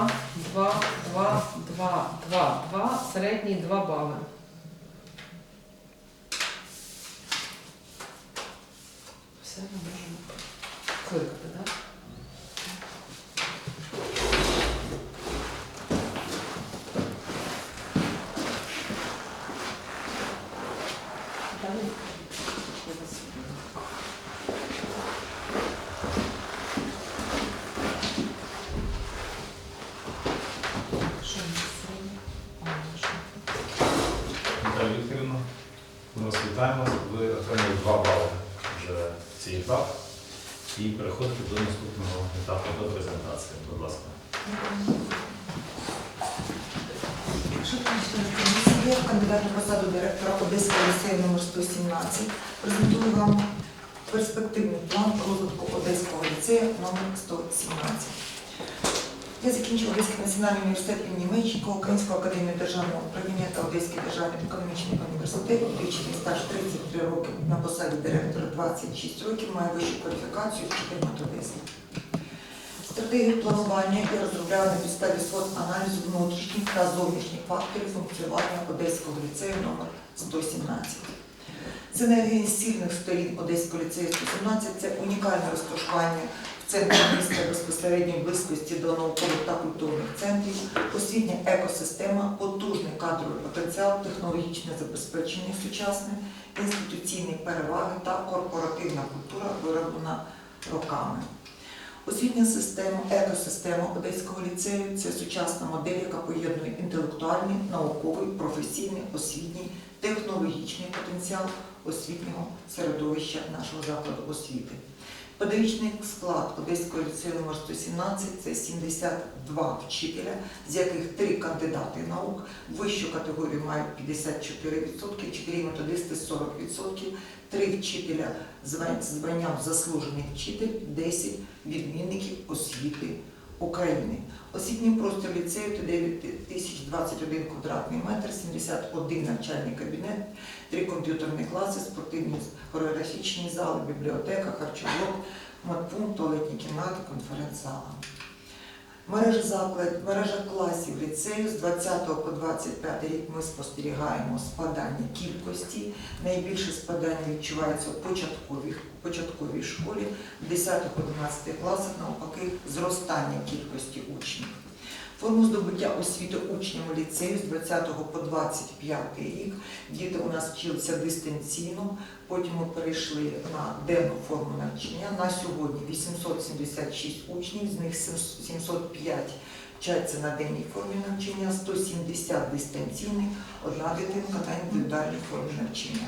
2, 2, 2, 2, 2, 2, середній 2 бали. Все ми можемо кликати, так? Далі. Я вас- Що у нас середнє? А, ну, що? Наталія Вікторівна, ми вас вітаємо. Ви отримали 2 бали вже цей етап. І переходите до наступного етапу, до презентації. Будь ласка. Я кандидат на посаду директора Одеського ліцею номер 117 презентую вам перспективний план розвитку Одеського ліцею номер 117. Я закінчила Одеський національний університет імені Мечникова, Українську академію державного управління та Одеський державний економічний університет. Двічний стаж 33 роки на посаді директора 26 років, має вищу кваліфікацію вчитель методист. Стратегію планування я розробляла на підставі свод аналізу внутрішніх та зовнішніх факторів функціонування Одеського ліцею номер 117. Синергія сильних сторін Одеського ліцею 117 це унікальне розташування в центрі міста безпосередньої близькості до наукових та культурних центрів, освітня екосистема, потужний кадровий потенціал, технологічне забезпечення сучасне, інституційні переваги та корпоративна культура вироблена роками. Освітня система, екосистема Одеського ліцею це сучасна модель, яка поєднує інтелектуальний, науковий, професійний, освітній, технологічний потенціал освітнього середовища нашого закладу освіти. Педагогічний склад Одеського ліцею номер 117 це 72 вчителя, з яких 3 кандидати наук, вищу категорію мають 54%, 4 методисти 40%, 3 вчителя звання званням заслужений вчитель, 10 відмінників освіти України. Освітній простір ліцею це 9021 квадратний метр, 71 навчальний кабінет, 3 комп'ютерні класи, спортивні хореографічні зали, бібліотека, харчоблок, медпункт, туалетні кімнати, конференц-зала. Мережа заклад, мережа класів ліцею з 20 по 25 рік ми спостерігаємо спадання кількості. Найбільше спадання відчувається в початковій, початковій школі, в 10-11 класах навпаки зростання кількості учнів. Форму здобуття освіти учням ліцею з 20 по 25 рік. Діти у нас вчилися дистанційно, потім ми перейшли на денну форму навчання. На сьогодні 876 учнів, з них 705 вчаться на денній формі навчання, 170 дистанційних, одна дитинка на індивідуальній формі навчання.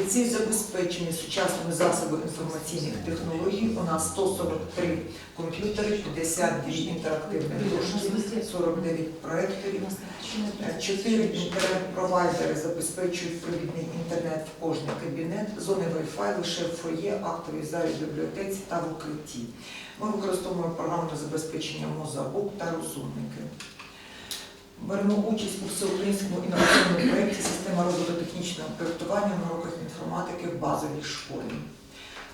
Ліцей забезпечений сучасними засобами інформаційних технологій. У нас 143 комп'ютери, 52 інтерактивні дошки, 49 проекторів. Чотири інтернет-провайдери забезпечують провідний інтернет в кожний кабінет, зони Wi-Fi лише в фоє, актовій залі, бібліотеці та в укритті. Ми використовуємо програмне забезпечення Мозабук та розумники. Беремо участь у всеукраїнському інноваційному проєкті система робототехнічного проєктування на уроках інформатики в базовій школі.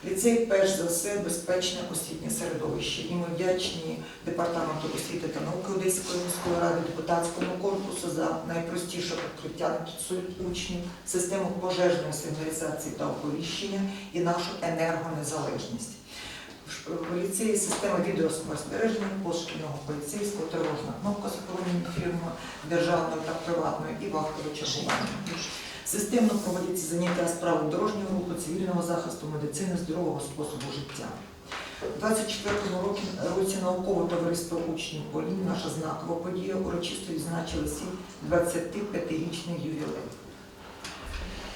Ліцей, перш за все, безпечне освітнє середовище. І ми вдячні Департаменту освіти та науки Одеської міської ради, депутатському корпусу за найпростіше відкриття учнів, систему пожежної сигналізації та оповіщення і нашу енергонезалежність. Ліцеї система відеоспостереження, пошкільного поліцейського, тривожна кнопка з охоронення фірми державної та приватної і вахтове чергування. Системно проводяться заняття з правил дорожнього руху, цивільного захисту, медицини, здорового способу життя. У 24-му році, наукове товариство учнів Полін, наша знакова подія, урочисто відзначили свій 25-річний ювілей.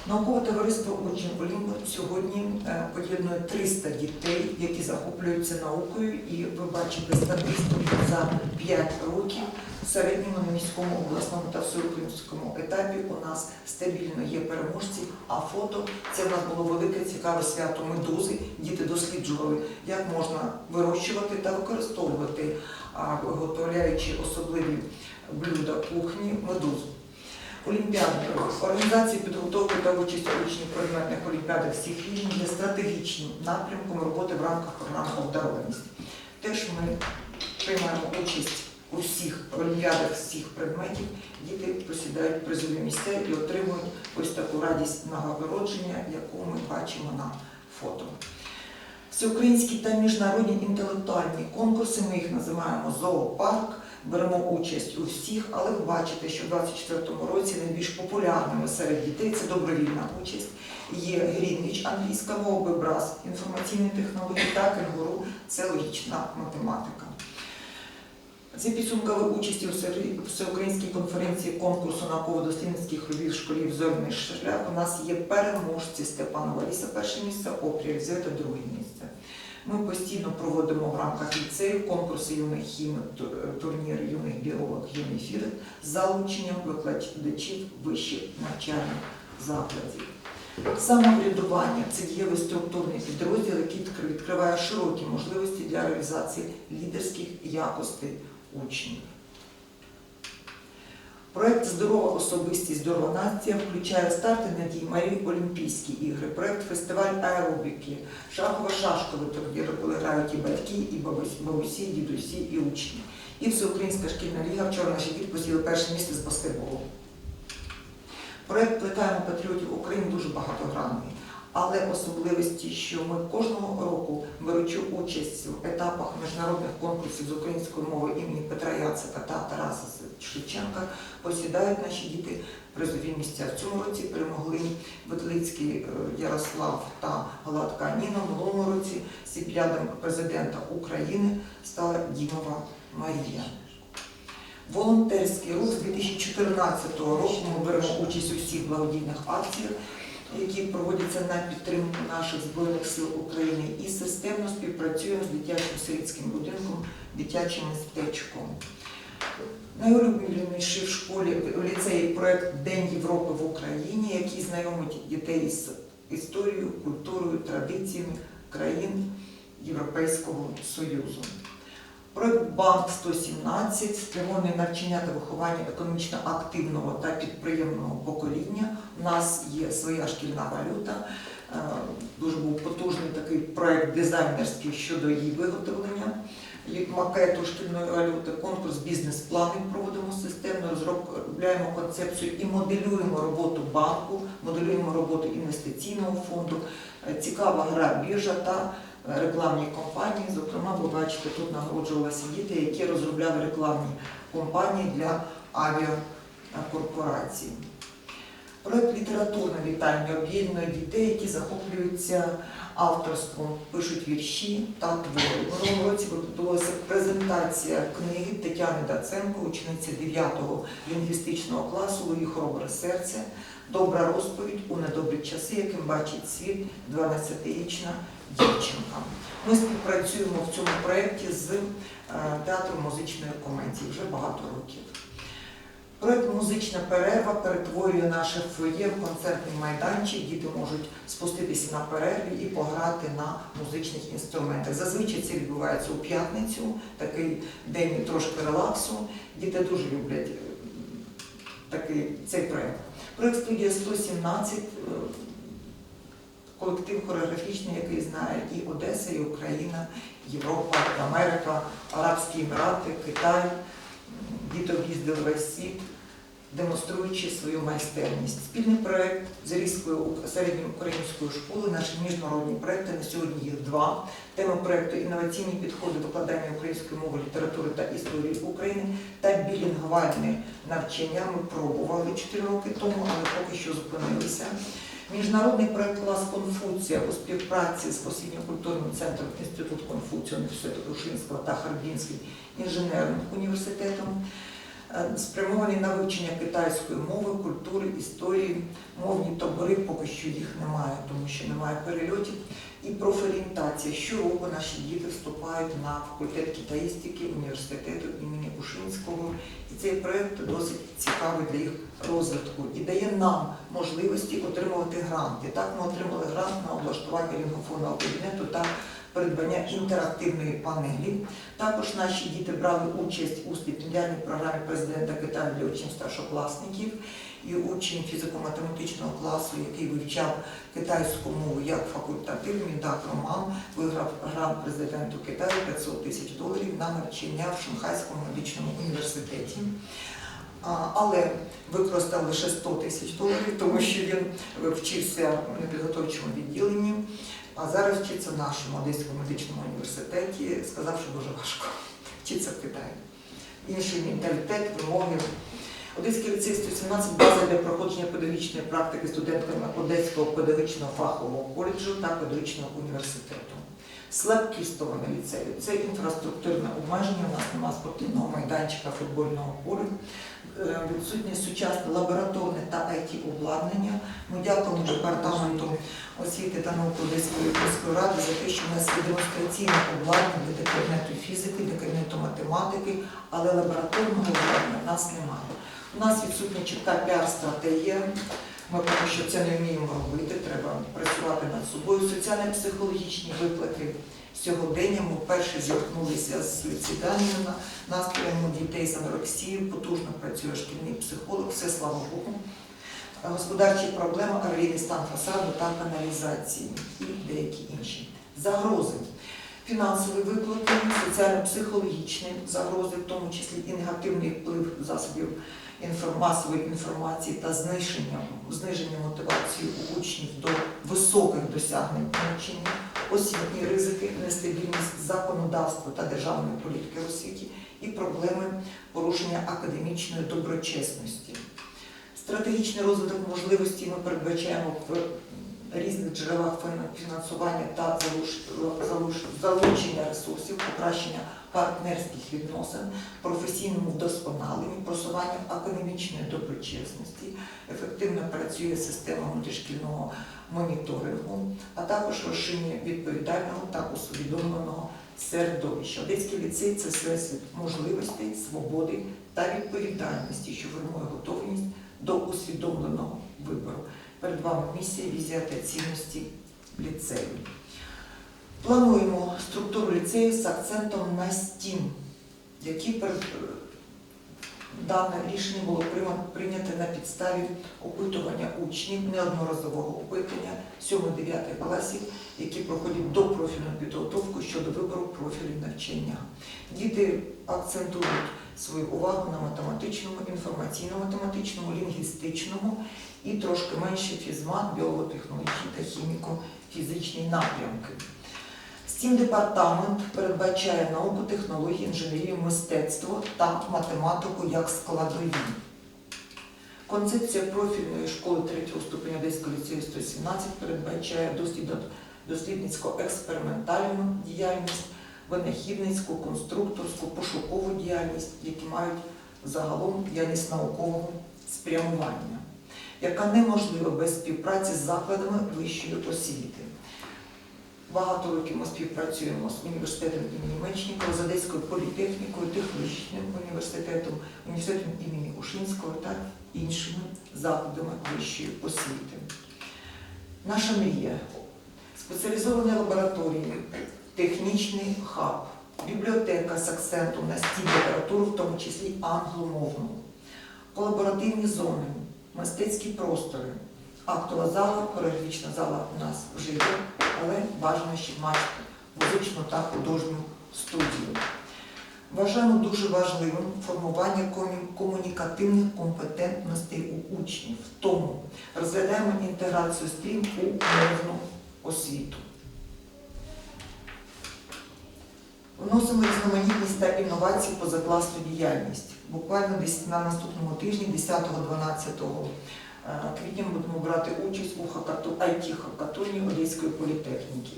Наукове товариство учнів Олімпу сьогодні е, поєднує 300 дітей, які захоплюються наукою, і ви бачите статистику за 5 років. В середньому міському обласному та всеукраїнському етапі у нас стабільно є переможці. А фото це в нас було велике цікаве свято медузи. Діти досліджували, як можна вирощувати та використовувати, виготовляючи особливі блюда кухні медузу. Олімпіадний рух. Організація підготовки та участь учнів в предметних олімпіадах всіх рівнів є стратегічним напрямком роботи в рамках програми «Обдарованість». Теж ми приймаємо участь у всіх олімпіадах всіх предметів діти посідають призові місця і отримують ось таку радість нагородження, яку ми бачимо на фото. Всеукраїнські та міжнародні інтелектуальні конкурси, ми їх називаємо зоопарк. Беремо участь у всіх, але ви бачите, що в 2024 році найбільш популярними серед дітей це добровільна участь. Є Грінвіч англійська мова, Бебрас інформаційні технології та кенгуру це логічна математика. За підсумками участі у Всеукраїнській конференції конкурсу науково-дослідницьких робіт школів Зорний шлях у нас є переможці Степанова Ліса перше місце, Опрія Єлизавета друге місце. Ми постійно проводимо в рамках ліцею конкурси юних хімік, турніри юних біолог, юний фізик з залученням викладачів вищих навчальних закладів. Самоврядування це дієвий структурний підрозділ, який відкр- відкриває широкі можливості для реалізації лідерських якостей учнів. Проект Здорова особистість, здорова нація включає старти надій Марії Олімпійські ігри, проект фестиваль аеробіки, шахово-шашковий турнір, коли грають і батьки, і бабусі, і дідусі, і учні. І Всеукраїнська шкільна ліга. Вчора наші діти посіли перше місце з баскетболу. Проект Плекаємо патріотів України дуже багатогранний, але особливості, що ми кожного року, беручи участь в етапах міжнародних конкурсів з української мови імені Петра Яцика та Тараса Шевченка, посідають наші діти призові місця. В цьому році перемогли Ветлицький е, Ярослав та Гладка Ніна. В минулому році сіплядом президента України стала Дімова Марія. Волонтерський рух з 2014 року ми беремо участь у всіх благодійних акціях, які проводяться на підтримку наших Збройних сил України і системно співпрацюємо з дитячим сирітським будинком, дитячим містечком. Найулюбленіший в школі в ліцеї проект День Європи в Україні, який знайомить дітей з історією, культурою, традиціями країн Європейського Союзу. Проект Банк 117 спрямований навчання та виховання економічно активного та підприємного покоління. У нас є своя шкільна валюта. Е, Дуже був потужний такий проект дизайнерський щодо її виготовлення макету шкільної валюти. Конкурс бізнес-плани проводимо системно, розробляємо концепцію і моделюємо роботу банку, моделюємо роботу інвестиційного фонду. Е, Цікава гра біржа та рекламні компанії. Зокрема, ви бачите, тут нагороджувалися діти, які розробляли рекламні компанії для авіакорпорацій. Проект літературна вітальня об'єднує дітей, які захоплюються авторством, пишуть вірші та твори. В минулому році відбулася презентація книги Тетяни Даценко, учениці 9-го лінгвістичного класу «Луї хоробре серце. Добра розповідь у недобрі часи, яким бачить світ 12-річна дівчинка. Ми співпрацюємо в цьому проєкті з е, театром музичної комедії вже багато років. Проект Музична перерва перетворює наше фоє в концертний майданчик. Діти можуть спуститися на перерві і пограти на музичних інструментах. Зазвичай це відбувається у п'ятницю, такий день трошки релаксу. Діти дуже люблять такий, цей проект. Проект студія 117, е, колектив хореографічний, який знає і Одеса, і Україна, Європа, Америка, Арабські Емірати, Китай. Діти об'їздили весь світ, демонструючи свою майстерність. Спільний проект з Різькою середньою українською школою, наші міжнародні проекти. На сьогодні їх два. Тема проекту інноваційні підходи викладання української мови, літератури та історії України та білінгвальне навчання. Ми пробували 4 роки тому, але поки що зупинилися. Міжнародний проект клас Конфуція у співпраці з освітньо-культурним центром Інститут Конфуція Університету та Харбінським інженерним університетом, спрямовані спрямований на вивчення китайської мови, культури, історії, мовні табори, поки що їх немає, тому що немає перельотів. І профорієнтація. Щороку наші діти вступають на факультет китаїстики університету імені Ушинського. І цей проєкт досить цікавий для їх розвитку і дає нам можливості отримувати гранти. Так ми отримали грант на облаштування лінгофонного кабінету та придбання інтерактивної панелі. Також наші діти брали участь у стипендіальній програмі президента Китаю для учнів старшокласників. І учень фізико-математичного класу, який вивчав китайську мову як факультатив, Міндак Роман виграв грант президенту Китаю 500 тисяч доларів на навчання в Шанхайському медичному університеті. Але використав лише 100 тисяч доларів, тому що він вчився в непідготовчому відділенні, а зараз вчиться в нашому Одеському медичному університеті. Сказав, що дуже важко вчитися в Китаї. Інший менталітет, вимоги. Одеський ліцей 117 база для проходження педагогічної практики студентками Одеського педагогічного фахового коледжу та педагогічного університету. Слабкі сторони ліцею це інфраструктурне обмеження. У нас немає спортивного майданчика, футбольного поля, е, відсутнє сучасне лабораторне та it обладнання. Ми дякуємо департаменту освіти та науки Одеської міської ради за те, що в нас є демонстраційне обладнання для кабінету фізики, для кабінету математики, але лабораторного обладнання в нас немає. У нас відсутня чітка піар-стратегія. Ми поки що це не вміємо робити, треба працювати над собою. Соціально-психологічні виклики сьогодення. Ми вперше зіткнулися з суїцидальними на- настроями дітей з анорексією. Потужно працює шкільний психолог, все слава Богу. Господарчі проблеми, аварійний стан фасаду та каналізації і деякі інші. Загрози. Фінансові виклики, соціально-психологічні загрози, в тому числі і негативний вплив засобів масової інформації та зниження, зниження мотивації учнів до високих досягнень навчання, освітні ризики, нестабільність законодавства та державної політики освіті і проблеми порушення академічної доброчесності. Стратегічний розвиток можливості ми передбачаємо в різних джерелах фінансування та залучення ресурсів, покращення партнерських відносин, професійному вдосконаленні, просування академічної доброчесності, ефективно працює система внутрішкільного моніторингу, а також розширення відповідального та усвідомленого середовища. Одеський ліцей це всесвіт можливостей, свободи та відповідальності, що формує готовність до усвідомленого вибору. Перед вами місія, візія та цінності ліцею. Плануємо структуру ліцею з акцентом на STEAM, які дане рішення було прийнято на підставі опитування учнів, неодноразового опитання 7-9 класів, які проходять допрофільну підготовку щодо вибору профілів навчання. Діти акцентують свою увагу на математичному, інформаційно-математичному, лінгвістичному і трошки менше фізмат, біологотехнологічні та хіміко-фізичні напрямки. Стім департамент передбачає науку, технології, інженерію, мистецтво та математику як складові. Концепція профільної школи 3 ступеня Одеського ліцею 117 передбачає дослідницько-експериментальну діяльність, винахідницьку, конструкторську, пошукову діяльність, які мають загалом діяльність наукового спрямування, яка неможлива без співпраці з закладами вищої освіти. Багато років ми співпрацюємо з університетом імені Мечникова, з Одеською політехнікою, технічним університетом, університетом імені Ушинського та іншими закладами вищої освіти. Наша мрія спеціалізовані лабораторії, технічний хаб, бібліотека з акцентом на стіль літературу, в тому числі англомовну, колаборативні зони, мистецькі простори, актова зала, хореографічна зала у нас вже є, але бажано ще мати музичну та художню студію. Вважаємо дуже важливим формування комунікативних компетентностей у учнів. Тому розглядаємо інтеграцію стрім у мовну освіту. Вносимо різноманітність та інновації позакласну діяльність. Буквально десь на наступному тижні, 10-12 е, квітня, ми будемо брати участь у хакату, IT-хакатоні Одеської політехніки.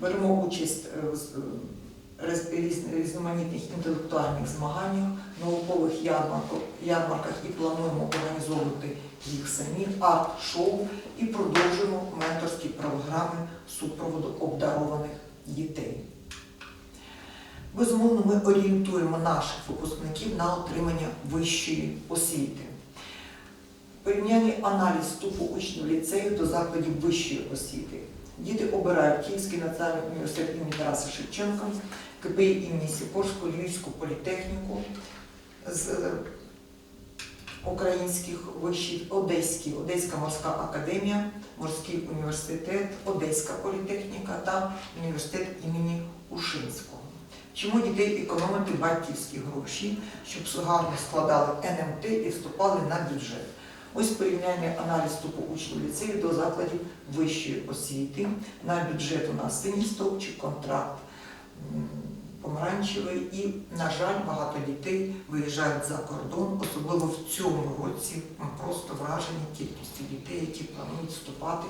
Беремо участь е, з- е, різ- різноманітних інтелектуальних змаганнях, наукових ярмарках і плануємо організовувати їх самі, арт-шоу і продовжуємо менторські програми супроводу обдарованих дітей. Безумовно, ми орієнтуємо наших випускників на отримання вищої освіти. Порівняння аналіз вступу учнів ліцею до закладів вищої освіти. Діти обирають Київський національний університет імені Тараса Шевченка, КПІ імені Сікорського, Львівську політехніку з українських вишів, Одеський, Одеська морська академія, Морський університет, Одеська політехніка та університет імені Ушинського. Чому дітей економити батьківські гроші, щоб гарно складали НМТ і вступали на бюджет? Ось порівняння аналіз вступу учнів ліцею до закладів вищої освіти. На бюджет у нас синій стовпчик, контракт помаранчевий. І, на жаль, багато дітей виїжджають за кордон, особливо в цьому році. Ми просто вражені кількістю дітей, які планують вступати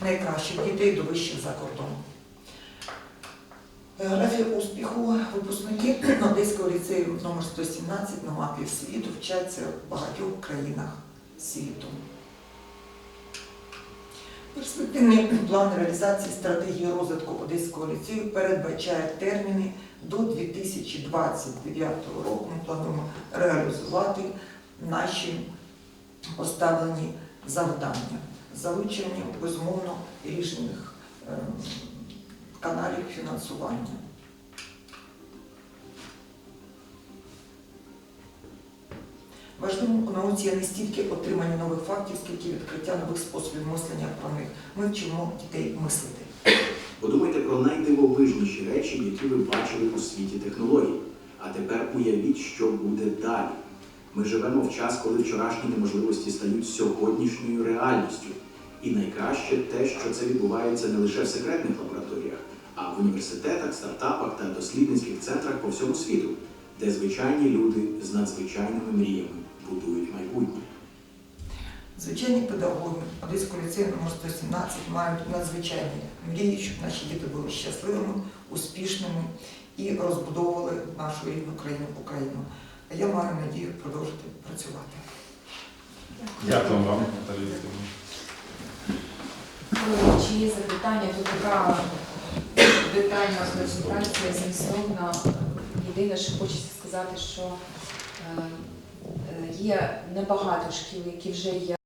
найкращих дітей до вищих за кордон. Е, Графія успіху випускники Одеського ліцею номер 117 на мапі світу вчаться в багатьох країнах світу. Перспективний план реалізації стратегії розвитку Одеського ліцею передбачає терміни до 2029 року. Ми плануємо реалізувати наші поставлені завдання з залученням, безумовно, різних ем, каналів фінансування. Важливим у науці є не стільки отримання нових фактів, скільки відкриття нових способів мислення про них. Ми вчимо дітей мислити. Подумайте про найдивовижніші речі, які ви бачили у світі технологій. А тепер уявіть, що буде далі. Ми живемо в час, коли вчорашні неможливості стають сьогоднішньою реальністю. І найкраще те, що це відбувається не лише в секретних лабораторіях, а в університетах, стартапах та дослідницьких центрах по всьому світу, де звичайні люди з надзвичайними мріями будують майбутнє. Звичайні педагоги Одеського ліцею номер 117 мають надзвичайні мрії, щоб наші діти були щасливими, успішними і розбудовували нашу рідну країну Україну. А я маю надію продовжити працювати. Дякую вам, Наталія Чи є запитання? Тут така детальна презентація, змістовна. Єдине, що хочеться сказати, що е, е, є небагато шкіл, які вже є